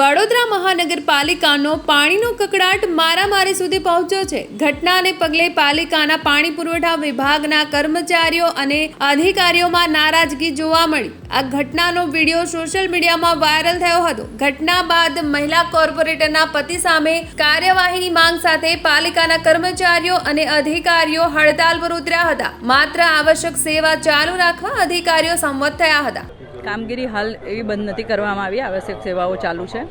વડોદરા મહાનગરપાલિકાનો પાણીનો કકડાટ મારામારી સુધી પહોંચ્યો છે. ઘટનાને પગલે પાલિકાના પાણી પુરવઠા વિભાગના કર્મચારીઓ અને અધિકારીઓમાં નારાજગી જોવા મળી. આ ઘટનાનો વીડિયો સોશિયલ મીડિયામાં વાયરલ થયો હતો. ઘટના બાદ મહિલા કોર્પોરેટરના પતિ સામે કાર્યવાહીની માંગ સાથે પાલિકાના કર્મચારીઓ અને અધિકારીઓ હડતાલ પર ઉતર્યા હતા. માત્ર આવશ્યક સેવા ચાલુ રાખવા અધિકારીઓ સંમત થયા હતા. કામગીરી હાલ એવી બંધ નથી કરવામાં આવી. આવશ્યક સેવાઓ ચાલુ છે.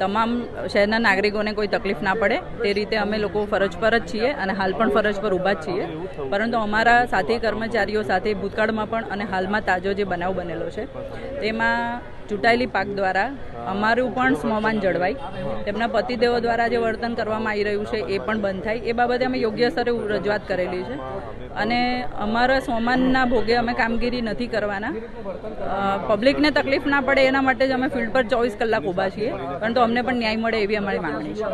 તમામ શહેરના નાગરિકોને કોઈ તકલીફ ના પડે. તે રીતે અમે લોકો ફરજ પર જ છીએ અને હાલ પણ ફરજ પર ઊભા જ છીએ. પરંતુ અમારા સાથી કર્મચારીઓ સાથે ભૂતકાળમાં પણ અને હાલમાં તાજો જે બનાવ બનેલો છે, તેમાં ચૂંટાયેલી પાક દ્વારા અમારું પણ સ્મમાન જળવાય. તેમના પતિદેવો દ્વારા જે વર્તન કરવામાં આવી રહ્યું છે, એ પણ બંધ થાય. એ બાબતે અમે યોગ્ય સ્તરે રજૂઆત કરેલી છે. અને અમારા સોમાનના ભોગે અમે કામગીરી નથી કરવાના. પબ્લિકને તકલીફ ના પડે એના માટે જ અમે ફિલ્ડ પર ચોવીસ કલાક ઊભા છીએ, પરંતુ અમને પણ ન્યાય મળે એવી અમારી માંગણી છે.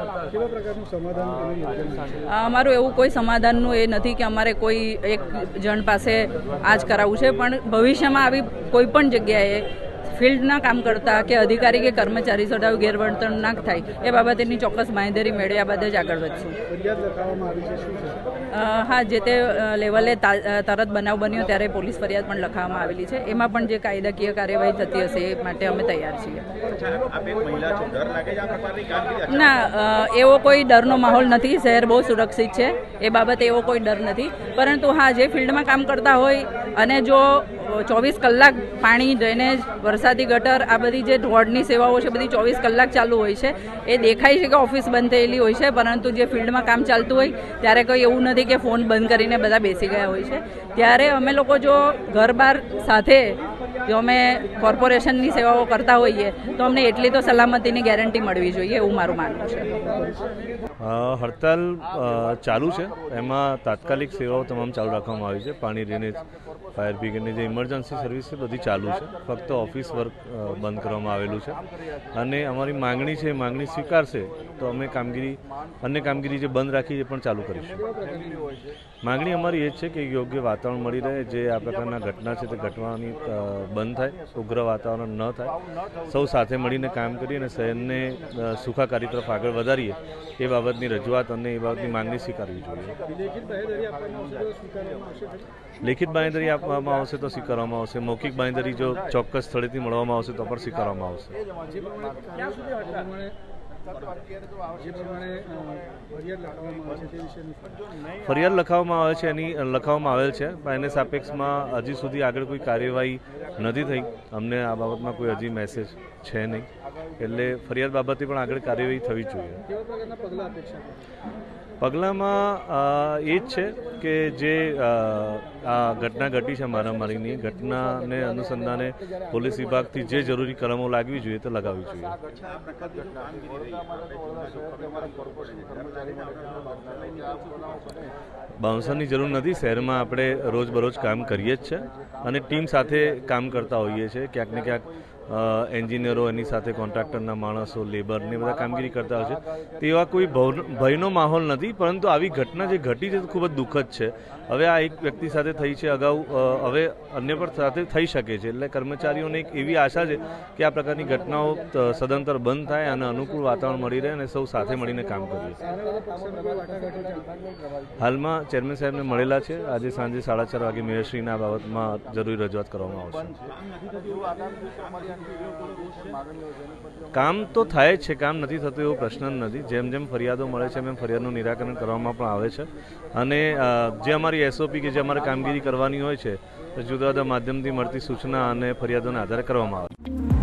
અમારું એવું કોઈ સમાધાનનું એ નથી કે અમારે કોઈ એક જણ પાસે આજ કરાવવું છે, પણ ભવિષ્યમાં આવી કોઈ પણ જગ્યાએ ફિલ્ડના કામ કરતા કે અધિકારી કે કર્મચારી સાથે ગેરવર્તણ ના થાય એ બાબતેની ચોક્કસ માહિતી મેળવ્યા બાદ જ આગળ વધશું. ફરિયાદ લખાવવામાં આવી છે શું છે? અ, હા જે તે લેવલે તા- તરત બનાવ બન્યો ત્યારે પોલીસ ફરિયાદ પણ લખાવવામાં આવેલી છે. એમાં પણ જે કાયદાકીય કાર્યવાહી થતી હશે એ માટે અમે તૈયાર છીએ. ના એવો કોઈ ડરનો માહોલ નથી. શહેર બહુ સુરક્ષિત છે. એ બાબતે એવો કોઈ ડર નથી. પરંતુ હા જે ફિલ્ડમાં કામ કરતા હોય અને જો ચોવીસ કલાક પાણી ડ્રેનેજ વરસાદી ગટર, આ બધી જે વોર્ડની સેવાઓ છે, બધી ચોવીસ કલાક ચાલુ હોય છે. એ દેખાય છે કે ઓફિસ બંધ થયેલી હોય છે, પરંતુ જે ફિલ્ડમાં કામ ચાલતું હોય, ત્યારે કોઈ એવું નથી કે ફોન બંધ કરીને બધા બેસી ગયા હોય છે. ત્યારે અમે લોકો જો ઘર બાર સાથે જો અમે કોર્પોરેશનની સેવાઓ કરતા હોઈએ, તો અમને એટલી તો સલામતીની ગેરંટી મળવી જોઈએ એવું મારું માનવું છે. હડતાલ ચાલુ છે. એમાં તાત્કાલિક સેવાઓ તમામ ચાલુ રાખવામાં આવી છે. પાણી ડ્રેનેજ, ફાયર બ્રિગેડની જે ઇમરજન્સી સર્વિસ છે, બધી ચાલુ છે. ફક્ત ઓફિસ વર્ક બંધ કરવામાં આવેલું છે. અને અમારી માંગણી છે એ માંગણી સ્વીકારશે તો અમે કામગીરી, અન્ય કામગીરી જે બંધ રાખી એ પણ ચાલુ કરીશું. માંગણી અમારી એ જ છે કે યોગ્ય વાતાવરણ મળી રહે. જે આ પ્રકારના ઘટના છે તે ઘટવાની બંધ થાય, ઉગ્ર વાતાવરણ ન થાય. સૌ સાથે મળીને કામ કરીએ અને શહેરને સુખાકારી તરફ આગળ વધારીએ એ બાબતની રજૂઆત અને એ બાબતની માંગણી સ્વીકારવી જોઈએ. લેખિત બાહેધરી આપવામાં આવશે તો સ્વીકારવામાં આવશે. લેખિત બાંયધરી આપવામાં આવશે તો સ્વીકારવામાં આવશે મૌખિક બાંયધરી જો ચોક્કસ સ્થળેથી મળવામાં આવશે તો પણ સ્વીકારવામાં આવશે. ફરિયાદ લખાવવામાં આવે છે તે વિશેનું શું? ફરિયાદ લખાવવામાં આવે છે એની લખાવવામાં આવેલ છે પણ એને સાપેક્ષમાં હજી સુધી આગળ કોઈ કાર્યવાહી નથી થઈ અમને આ બાબતમાં કોઈ હજી મેસેજ છે નહીં એટલે ફરિયાદ બાબતે પણ આગળ કાર્યવાહી થવી જોઈએ? પગલાંમાં એ જ છે કે જે આ ઘટના ઘટી છે મારામારીની ઘટનાને અનુસંધાને પોલીસ વિભાગથી જે જરૂરી કલમો લાગવી જોઈએ તે લગાવવી જોઈએ બાઉન્સરની જરૂર નથી. શહેરમાં આપણે રોજબરોજ કામ કરીએ જ છે અને ટીમ સાથે કામ કરતા હોઈએ છીએ. ક્યાંક ને ક્યાંક એન્જિનિયરો, એની સાથે કોન્ટ્રાક્ટરના માણસો લેબરને બધા કામગીરી કરતા હોય છે. તેવા કોઈ ભયનો માહોલ નથી, પરંતુ આવી ઘટના જે ઘટી છે, તે ખૂબ જ દુઃખદ છે. હવે આ એક વ્યક્તિ સાથે થઈ છે અગાઉ હવે અન્ય પર સાથે થઈ શકે છે. એટલે કર્મચારીઓને એક એવી આશા છે કે આ પ્રકારની ઘટનાઓ સદંતર બંધ થાય અને અનુકૂળ વાતાવરણ મળી રહે અને સૌ સાથે મળીને કામ કરીએ. હાલમાં ચેરમેન સાહેબને મળેલા છે. આજે સાંજે સાડા ચાર વાગે મેયરશ્રીના બાબતમાં જરૂરી રજૂઆત કરવામાં આવશે. કામ તો થાય છે, કામ નથી થતું એવો પ્રશ્ન જ નથી. જેમ જેમ ફરિયાદો મળે છે, એમ ફરિયાદનું નિરાકરણ કરવામાં પણ આવે છે. અને જે અમારી એસઓપી કે જે અમારે કામગીરી કરવાની હોય છે તો જુદા જુદા માધ્યમથી મળતી સૂચના અને ફરિયાદોને આધારે કરવામાં આવે છે.